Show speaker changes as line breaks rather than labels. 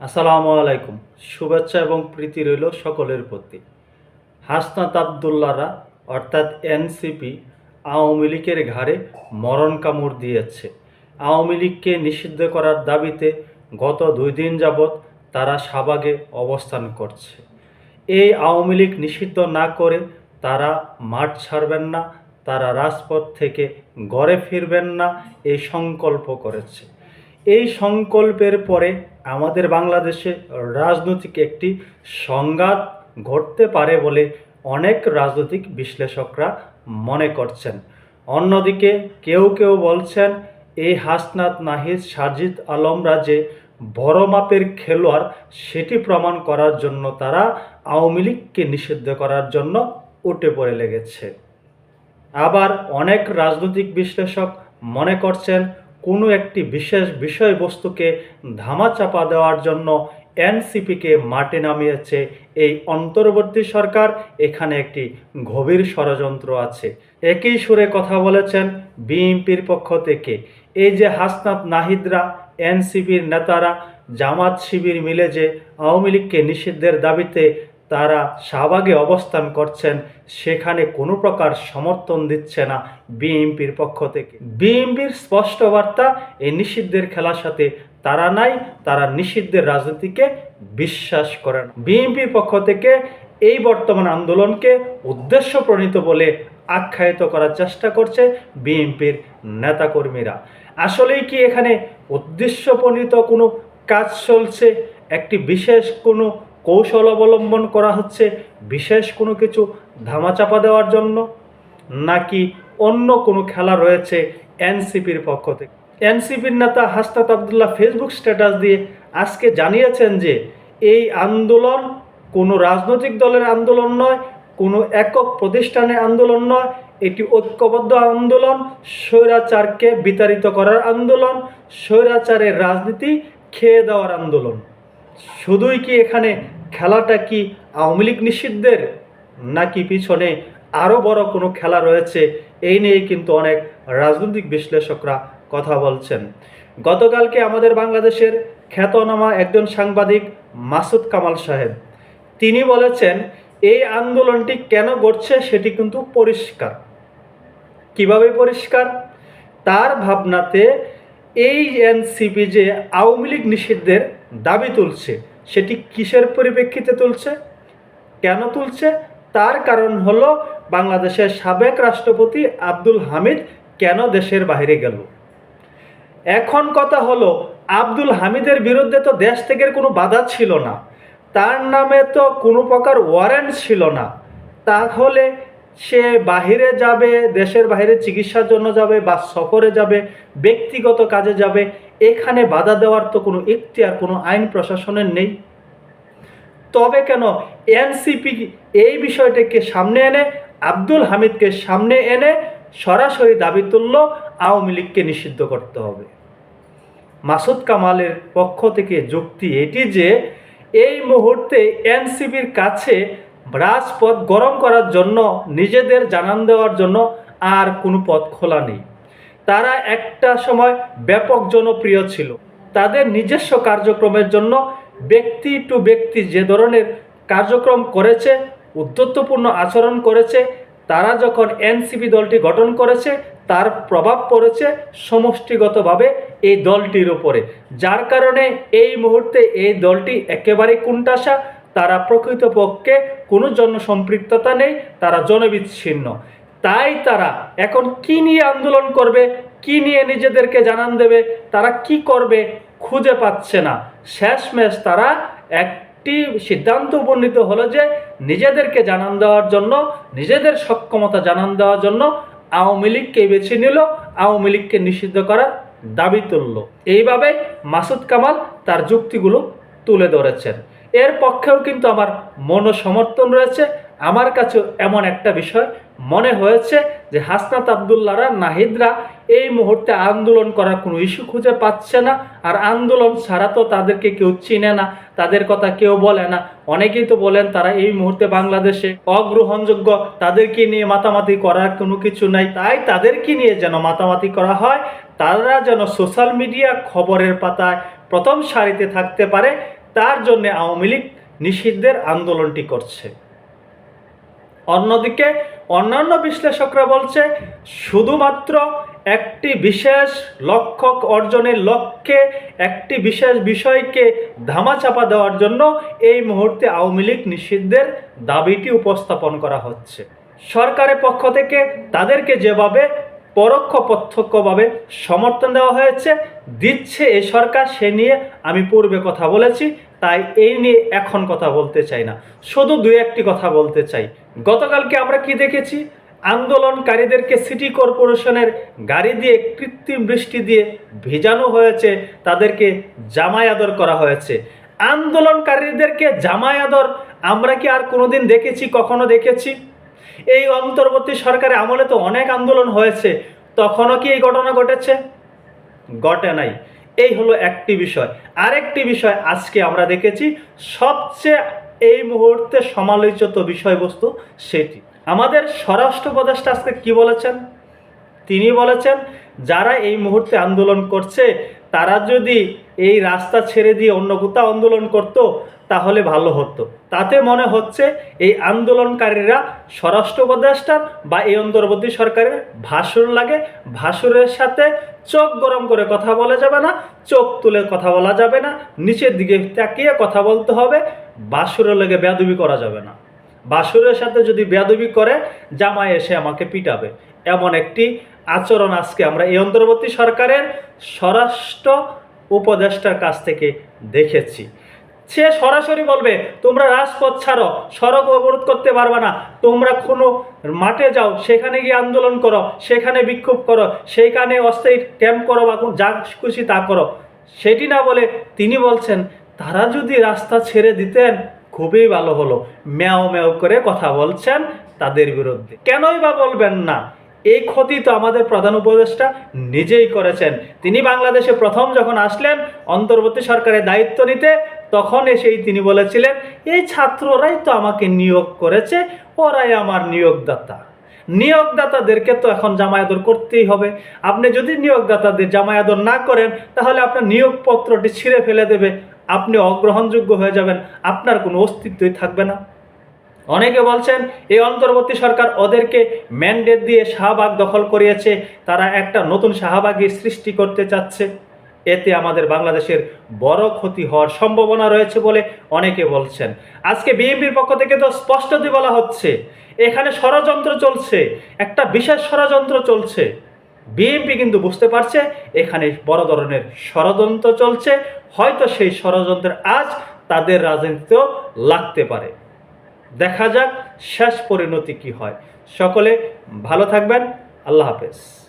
আসসালামু আলাইকুম। শুভেচ্ছা এবং প্রীতি রইল সকলের প্রতি। হাসনাত আবদুল্লারা অর্থাৎ এনসিপি, আওয়ামী লীগের ঘাড়ে মরণ কামড় দিয়েছে। আওয়ামী লীগকে নিষিদ্ধ করার দাবিতে গত দুই দিন যাবৎ তারা সাবাগে অবস্থান করছে। এই আওয়ামী লীগ নিষিদ্ধ না করে তারা মাঠ ছাড়বেন না, তারা রাজপথ থেকে গড়ে ফিরবেন না, এই সংকল্প করেছে। এই সংকল্পের পরে আমাদের বাংলাদেশে রাজনৈতিক একটি সংঘাত ঘটতে পারে বলে অনেক রাজনৈতিক বিশ্লেষকরা মনে করছেন। অন্যদিকে কেউ কেউ বলছেন এই হাসনাত নাহিদ সাজিদ আলমরা যে বড় মাপের খেলোয়াড়, সেটি প্রমাণ করার জন্য তারা আওয়ামী লীগকে নিষিদ্ধ করার জন্য উঠে পড়ে লেগেছে। আবার অনেক রাজনৈতিক বিশ্লেষক মনে করছেন কোনো একটি বিশেষ বিষয়বস্তুকে ধামাচাপা দেওয়ার জন্য এনসিপিকে মাঠে নামিয়েছে এই অন্তর্বর্তী সরকার। এখানে একটি গভীর ষড়যন্ত্র আছে। একই সুরে কথা বলেছেন বিএনপির পক্ষ থেকে। এই যে হাসনাত নাহিদরা, এনসিপির নেতারা, জামাত শিবির মিলে যে আওয়ামী লীগকে নিষিদ্ধের দাবিতে তারা শাহবাগে অবস্থান করছেন, সেখানে কোনো প্রকার সমর্থন দিচ্ছে না বিএনপির পক্ষ থেকে। বিএনপির স্পষ্ট বার্তা, এই নিষিদ্ধের খেলার সাথে তারা নাই, তারা নিষিদ্ধের রাজনীতিকে বিশ্বাস করে না। বিএনপির পক্ষ থেকে এই বর্তমান আন্দোলনকে উদ্দেশ্য প্রণীত বলে আখ্যায়িত করার চেষ্টা করছে বিএনপির নেতাকর্মীরা। আসলেই কি এখানে উদ্দেশ্য প্রণীত কোনো কাজ চলছে? একটি বিশেষ কোনো কৌশল অবলম্বন করা হচ্ছে বিশেষ কোনো কিছু ধামাচাপা দেওয়ার জন্য? নাকি অন্য কোনো খেলা রয়েছে এনসিপির পক্ষ থেকে? এনসিপির নেতা হাসনাত আবদুল্লাহ ফেসবুক স্ট্যাটাস দিয়ে আজকে জানিয়েছেন যে, এই আন্দোলন কোনো রাজনৈতিক দলের আন্দোলন নয়, কোনো একক প্রতিষ্ঠানের আন্দোলন নয়, এটি ঐক্যবদ্ধ আন্দোলন, স্বৈরাচারকে বিতাড়িত করার আন্দোলন, স্বৈরাচারের রাজনীতি খেয়ে দেওয়ার আন্দোলন। শুধুই কি এখানে খেলাটা কি আওয়ামী লীগ নিষিদ্ধের? নাকি পিছনে আরও বড় কোনো খেলা রয়েছে? এই নিয়ে কিন্তু অনেক রাজনৈতিক বিশ্লেষকরা কথা বলছেন। গতকালকে আমাদের বাংলাদেশের খ্যাতনামা একজন সাংবাদিক মাসুদ কামাল সাহেব। তিনি বলেছেন, এই আন্দোলনটি কেন ঘটছে সেটি কিন্তু পরিষ্কার। কীভাবে পরিষ্কার? তার ভাবনাতে এই এনসিপি যে আওয়ামী লীগ নিষিদ্ধের দাবি তুলছে সেটি কিসের পরিপ্রেক্ষিতে তুলছে? কেন তুলছে? তার কারণ হলো বাংলাদেশের সাবেক রাষ্ট্রপতি আব্দুল হামিদ কেন দেশের বাইরে গেল? এখন কথা হলো, আব্দুল হামিদের বিরুদ্ধে তো দেশ থেকে কোনো বাধা ছিল না। তার নামে তো কোনো প্রকার ওয়ারেন্ট ছিল না। তাহলে সে বাহিরে যাবে, দেশের বাইরে চিকিৎসার জন্য যাবে বা সফরে যাবে, ব্যক্তিগত কাজে যাবে এখানে বাধা দেওয়ার তো কোনো ইখতিয়ার, কোনো আইন প্রশাসনের নেই। তবে কেন এনসিপি এই বিষয়টাকে সামনে এনে, আব্দুল হামিদকে সামনে এনে সরাসরি দাবি তুলল, আওয়ামী লীগকে নিষিদ্ধ করতে হবে। মাসুদ কামালের পক্ষ থেকে যুক্তি এটি যে, এই মুহূর্তে এনসিপির কাছে রাজপথ গরম করার জন্য, নিজেদের জানান দেওয়ার জন্য আর কোনো পথ খোলা নেই। তারা একটা সময় ব্যাপক জনপ্রিয় ছিল। তাদের নিজস্ব কার্যক্রমের জন্য ব্যক্তি টু ব্যক্তি যে ধরনের কার্যক্রম করেছে, উদ্ধত্তপূর্ণ আচরণ করেছে, তারা যখন এনসিপি দলটি গঠন করেছে, তার প্রভাব পড়েছে সমষ্টিগতভাবে এই দলটির উপরে। যার কারণে এই মুহূর্তে এই দলটি একেবারে কুণ্ঠাসা, তারা প্রকৃতপক্ষে কোনো জনসম্পৃক্ততা নেই, তারা জনবিচ্ছিন্ন। তাই তারা এখন কি নিয়ে আন্দোলন করবে, কি নিয়ে নিজেদেরকে জানান দেবে, তারা কি করবে খুঁজে পাচ্ছে না। শেষমেশ তারা একটি সিদ্ধান্ত উপনীত হলো যে নিজেদেরকে জানান দেওয়ার জন্য, নিজেদের সক্ষমতা জানান দেওয়ার জন্য আওয়ামী লীগকে বেছে নিল, আওয়ামী লীগকে নিষিদ্ধ করার দাবি তুলল। এইভাবে মাসুদ কামাল তার যুক্তিগুলো তুলে ধরেছেন। এর পক্ষেও কিন্তু আমার মনোসমর্থন রয়েছে। আমার কাছেও এমন একটা বিষয় মনে হয়েছে যে হাসনাত আবদুল্লারা নাহিদরা এই মুহূর্তে আন্দোলন করার কোনো ইস্যু খুঁজে পাচ্ছে না। আর আন্দোলন ছাড়া তো তাদেরকে কেউ চিনে না, তাদের কথা কেউ বলে না। অনেকেই তো বলেন তারা এই মুহূর্তে বাংলাদেশে অগ্রহণযোগ্য, তাদেরকে নিয়ে মাতামাতি করার কোনো কিছু নাই। তাই তাদেরকে নিয়ে যেন মাতামাতি করা হয়, তারা যেন সোশ্যাল মিডিয়া খবরের পাতায় প্রথম সারিতে থাকতে পারে, তার জন্য আওয়ামী লীগ নিষিদ্ধের আন্দোলনটি করছে। অন্যদিকে অন্যান্য বিশ্লেষকরা বলছে, শুধুমাত্র একটি বিশেষ লক্ষ্য অর্জনের লক্ষ্যে একটি বিশেষ বিষয়কে ধামাচাপা দেওয়ার জন্য এই মুহূর্তে আওয়ামী লীগ নিষিদ্ধের দাবিটি উপস্থাপন করা হচ্ছে। সরকারের পক্ষ থেকে তাদেরকে যেভাবে পরোক্ষ প্রত্যক্ষভাবে সমর্থন দেওয়া হয়েছে, দিচ্ছে এই সরকার, সে নিয়ে আমি পূর্বে কথা বলেছি। তাই এই নিয়ে এখন কথা বলতে চাই না। শুধু দুই একটি কথা বলতে চাই। গতকালকে আমরা কি দেখেছি? আন্দোলনকারীদেরকে সিটি কর্পোরেশনের গাড়ি দিয়ে কৃত্রিম বৃষ্টি দিয়ে ভেজানো হয়েছে, তাদেরকে জামাই আদর করা হয়েছে। আন্দোলনকারীদেরকে জামাই আদর আমরা কি আর কোনোদিন দেখেছি, কখনো দেখেছি? এই অন্তর্বর্তী সরকারের আমলে তো অনেক আন্দোলন হয়েছে, তখনও কি এই ঘটনা ঘটেছে? ঘটে নাই। এই হলো একটি বিষয়। আরেকটি বিষয় আজকে আমরা দেখেছি, সবচেয়ে এই মুহূর্তে সমালোচিত বিষয়বস্তু সেটি। আমাদের স্বরাষ্ট্র উপদেষ্টা আজকে কি বলেছেন? তিনি বলেছেন, যারা এই মুহূর্তে আন্দোলন করছে, তারা যদি এই রাস্তা ছেড়ে দিয়ে অন্য কোথাও আন্দোলন করত তাহলে ভালো হতো। তাতে মনে হচ্ছে এই আন্দোলনকারীরা স্বরাষ্ট্র উপদেষ্টার বা এই অন্তর্বর্তী সরকারের ভাসুর লাগে। ভাসুরের সাথে চোখ গরম করে কথা বলা যাবে না, চোখ তুলে কথা বলা যাবে না, নিচের দিকে তাকিয়ে কথা বলতে হবে। বাসুরের লেগে বেয়াদবি করা যাবে না। বাসুরের সাথে যদি বেয়াদবি করে, জামাই এসে আমাকে পিটাবে। এমন একটি আচরণ আজকে আমরা এই অন্তর্বর্তী সরকারের স্বরাষ্ট্র উপদেষ্টার কাছ থেকে দেখেছি। সে সরাসরি বলবে, তোমরা রাজপথ ছাড়ো, সড়ক অবরোধ করতে পারবে না। তোমরা কোনো মাঠে যাও, সেখানে গিয়ে আন্দোলন করো, সেখানে বিক্ষোভ করো, সেইখানে অস্থায়ী ক্যাম্প করো বা যা খুশি তা করো। সেটি না বলে তিনি বলছেন, তারা যদি রাস্তা ছেড়ে দিতেন, খুবই ভালো হলো। ম্যাও ম্যাও করে কথা বলছেন তাদের বিরুদ্ধে। কেনই বা বলবেন না? এই ক্ষতি তো আমাদের প্রধান উপদেষ্টা নিজেই করেছেন। তিনি বাংলাদেশে প্রথম যখন আসলেন, অন্তর্বর্তী সরকারের দায়িত্ব নিতে তখন এসেই তিনি বলেছিলেন, এই ছাত্ররাই তো আমাকে নিয়োগ করেছে, ওরাই আমার নিয়োগদাতা। নিয়োগদাতাদেরকে তো এখন জামায়াদর করতেই হবে। আপনি যদি নিয়োগদাতাদের জামায়াদর না করেন, তাহলে আপনার নিয়োগপত্রটি ছিঁড়ে ফেলে দেবে। আপনি অগ্রহণযোগ্য হয়ে যাবেন, আপনার কোনো অস্তিত্বই থাকবে না। অনেকে বলছেন, এই অন্তর্বর্তী সরকার ওদেরকে ম্যান্ডেট দিয়ে শাহবাগ দখল করিয়েছে। তারা একটা নতুন শাহবাগী সৃষ্টি করতে চাচ্ছে। এতে আমাদের বাংলাদেশের বড় ক্ষতি হওয়ার সম্ভাবনা রয়েছে বলে অনেকে বলছেন। আজকে বিএনপির পক্ষ থেকে তো স্পষ্টতই বলা হচ্ছে, এখানে ষড়যন্ত্র চলছে, একটা বিশেষ ষড়যন্ত্র চলছে। বিএনপি কিন্তু বুঝতে পারছে, এখানে বড় ধরনের ষড়যন্ত্র চলছে, হয়তো সেই ষড়যন্ত্রের আজ তাদের রাজনীতিতেও লাগতে পারে। দেখা যাক শেষ পরিণতি কি হয়। সকলে ভালো থাকবেন, আল্লাহ হাফেজ।